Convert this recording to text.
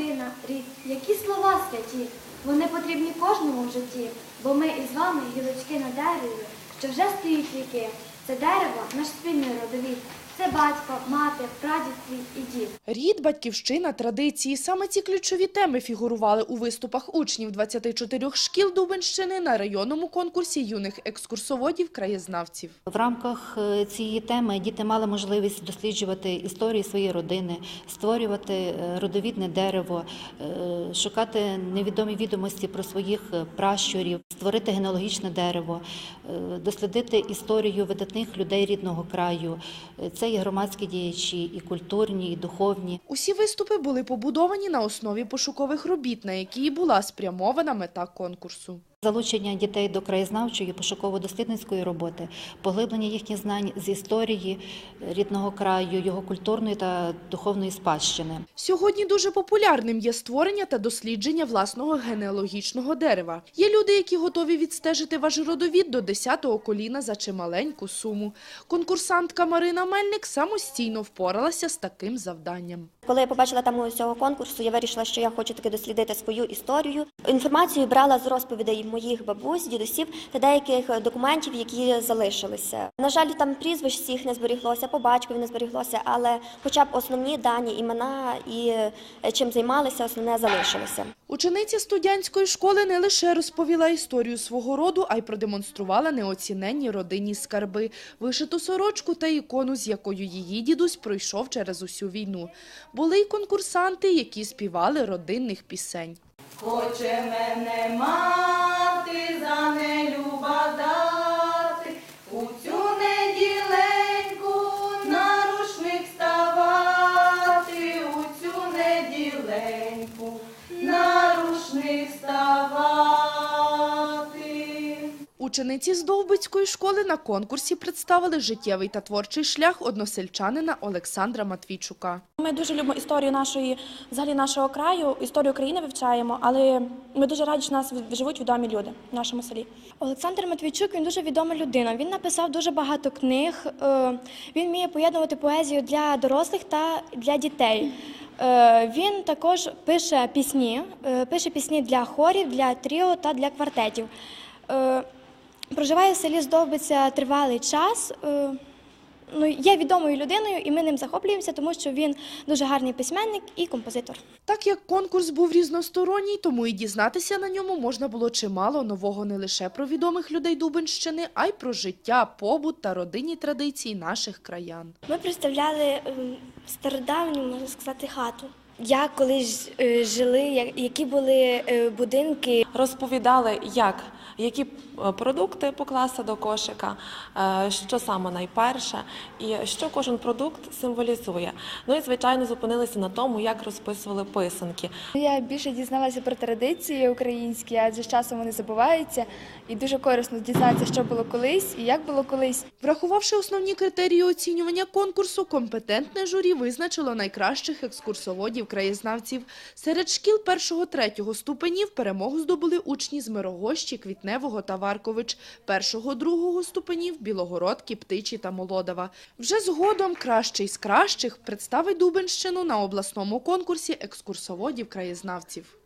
родина, рід, які слова святі. Вони потрібні кожному в житті, бо ми із вами гілочки на дереві, що вже стоїть віки. Це дерево наш спільний родовід. Це батько, мати, прадід і дід. Рід, батьківщина, традиції – саме ці ключові теми фігурували у виступах учнів 24 шкіл Дубенщини на районному конкурсі юних екскурсоводів-краєзнавців. В рамках е, цієї теми діти мали можливість досліджувати історії своєї родини, створювати е, родовідне дерево, е, шукати невідомі відомості про своїх пращурів, створити генеалогічне дерево, дослідити історію видатних людей рідного краю. Е, І громадські діячі, і культурні, і духовні. Усі виступи були побудовані на основі пошукових робіт, на які була спрямована мета конкурсу. Залучення дітей до краєзнавчої пошуково-дослідницької роботи, поглиблення їхніх знань з історії рідного краю, його культурної та духовної спадщини. Сьогодні дуже популярним є створення та дослідження власного генеалогічного дерева. Є люди, які готові відстежити ваш родовід до 10-го коліна за чималеньку суму. Конкурсантка Марина Мельник самостійно впоралася з таким завданням. Коли я побачила тему цього конкурсу, я вирішила, що я хочу таки дослідити свою історію. Інформацію брала з розповідей моїх бабусь, дідусів та деяких документів, які залишилися. На жаль, там прізвищ всіх не зберіглося, по батькові не зберіглося, але хоча б основні дані, імена і е, чим займалися, основне залишилося. Учениця студентської школи не лише розповіла історію свого роду, а й продемонструвала неоціненні родинні скарби, вишиту сорочку та ікону, з якою її дідусь пройшов через усю війну. Були й конкурсанти, які співали родинних пісень. Хоче мене мати за нелюба дати, у цю неділеньку на рушник ставати, у цю неділеньку на рушник ставати. Учениці з Довбицької школи на конкурсі представили життєвий та творчий шлях односельчанина Олександра Матвійчука. Ми дуже любимо історію нашої, взагалі нашого краю, історію України вивчаємо, але ми дуже раді, що нас живуть відомі люди в нашому селі. Олександр Матвійчук він дуже відома людина. Він написав дуже багато книг. е, Він вміє поєднувати поезію для дорослих та для дітей. Е, Він також пише пісні, е, пише пісні для хорів, для тріо та для квартетів. Е, Проживає в селі Здовбиця тривалий час. Ну, є відомою людиною, і ми ним захоплюємося, тому що він дуже гарний письменник і композитор. Так як конкурс був різносторонній, тому і дізнатися на ньому можна було чимало нового не лише про відомих людей Дубенщини, а й про життя, побут та родинні традиції наших краян. Ми представляли ем, стародавню, можна сказати, хату. Як колись е, жили, які були е, будинки. розповідали, як, які е, продукти покласти до кошика, що саме найперше, і що кожен продукт символізує. Ну і звичайно зупинилися на тому, як розписували писанки. Я більше дізналася про традиції українські, адже з часом вони забуваються, і дуже корисно дізнатися, що було колись і як було колись. Врахувавши основні критерії оцінювання конкурсу, компетентне журі визначило найкращих екскурсоводів-краєзнавців. Серед шкіл першого-третього ступенів перемогу здобули учні з Мирогощі, Квітневого та Варкович, першого-другого ступенів Білогородки, Птичі та Молодова. Вже згодом кращий з кращих представить Дубенщину на обласному конкурсі екскурсоводів-краєзнавців.